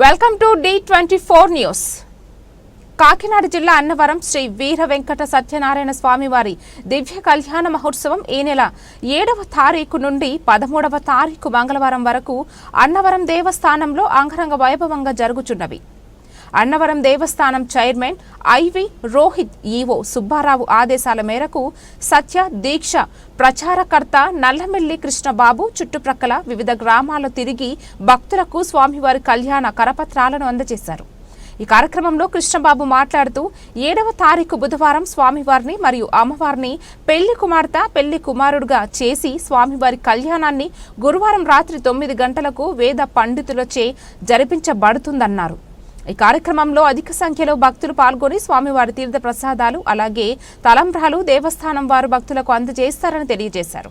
Welcome to the twenty four news. Kakinada జిల్లా అన్నవరం శ్రీ వీర వెంకట సత్యనారాయణ స్వామివారి దివ్య కళ్యాణ మహోత్సవం ఈ నెల ఏడవ తారీఖు నుండి పదమూడవ తారీఖు మంగళవారం వరకు అన్నవరం దేవస్థానంలో అంగరంగ వైభవంగా జరుగుచున్నవి Annavaram Devasthanam chairman I V Rohit EO Subbarao ఆదేశాల మేరకు సత్య దీక్ష ప్రచారకర్త నల్లమెల్లి కృష్ణబాబు చుట్టుప్రక్కల వివిధ గ్రామాల్లో తిరిగి భక్తులకు స్వామివారి కళ్యాణ కరపత్రాలను అందజేశారు. ఈ కార్యక్రమంలో కృష్ణబాబు మాట్లాడుతూ ఏడవ తారీఖు బుధవారం స్వామివారిని మరియు అమ్మవారిని పెళ్ళి కుమార్తె పెళ్ళి కుమారుడుగా చేసి స్వామివారి కళ్యాణాన్ని గురువారం రాత్రి తొమ్మిది గంటలకు వేద పండితులచే జరిపించబడుతుందన్నారు. ఈ కార్యక్రమంలో అధిక సంఖ్యలో భక్తులు పాల్గొని స్వామివారి తీర్థ ప్రసాదాలు అలాగే తలంబ్రాలు దేవస్థానం వారు భక్తులకు అందజేస్తారని తెలియజేశారు.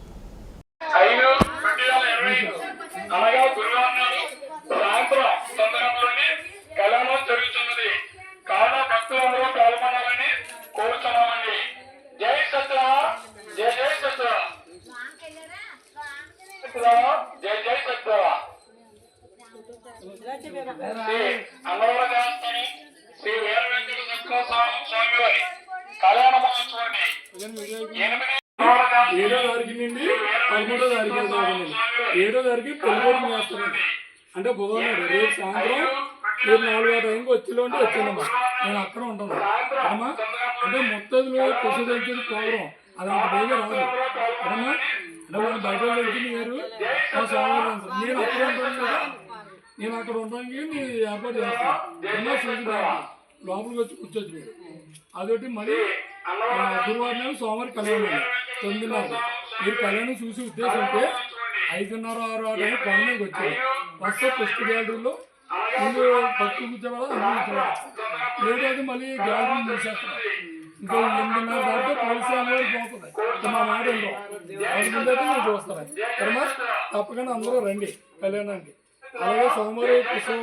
శ్రీ శ్రీ స్వామి వారి కళ్యాణ మహోత్సవాన్ని ఏడో తారీఖు నుండి పదమూడో తారీఖు ఏడో తారీఖు పెళ్ళి చేస్తానండి అంటే బుధవారం రేపు సాయంత్రం రేపు నాలుగో టైంకి వచ్చేలో అంటే వచ్చానమ్మా నేను అక్కడ ఉంటాను అమ్మా అంటే మొత్తలో కొసు తెలిసింది ప్రోగ్రాం అది అంత బయట రాదు అమ్మా అంటే మనం బయట తెలిసింది వేరు మా స్వామి నేను అక్కడ ఉంటాను కదా నేను అక్కడ ఉండడానికి నేను ఏర్పాటు చేస్తాను లోపలికి వచ్చి కూర్చోచ్చు మీరు. అదొకటి మరి ఆ, గురువారం సోమవారం కళ్యాణం. తొమ్మిదిన్నర. మీరు కళ్యాణం చూసి ఉద్దేశం ఉంటే ఐదున్నర ఆరు ఆరు టైం కొండకి వచ్చాయి వస్తే ఫస్ట్ గ్యాలరీలో ముందు భక్తులు కూర్చోవాలి లేదంటే మళ్ళీ గ్యాలరీ మూసేస్తారు. ఇంకా ఎనిమిదిన్నర దాకా పోలీసు వాళ్ళు పోతుంది మా మాట ఉండవు అది ముందైతే మీరు చూస్తారు. సరేమా తప్పకుండా అందరూ రండి. కళ్యాణానికి. అలాగే సోమవారం పుష్పం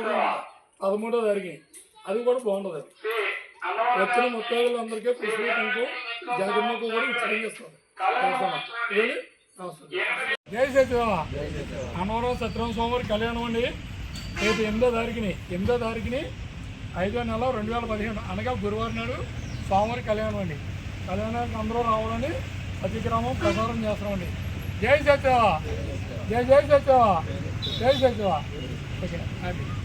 పదమూడో తారీఖు. అది కూడా బాగుంటుంది. వచ్చిన ముత్తైదులందరికీ పుష్ప కుంకు జగన్మకు కూడా ఉచితంగా ఇస్తారు జై సత్యరామ అన్నవరం సత్యరామ స్వామి కళ్యాణం అండి. రేపు ఎనిమిదో తారీఖుని ఎనిమిదో తారీఖుని ఐదో నెల రెండు వేల పదిహేను అనగా గురువారం నాడు స్వామివారి కళ్యాణం అండి. కళ్యాణానికి అందరూ రావాలని ప్రతి గ్రామం ప్రసారం చేస్తామండి జై సత్యవా జై జై సత్యవా జై సత్యవా 谢谢，阿姨。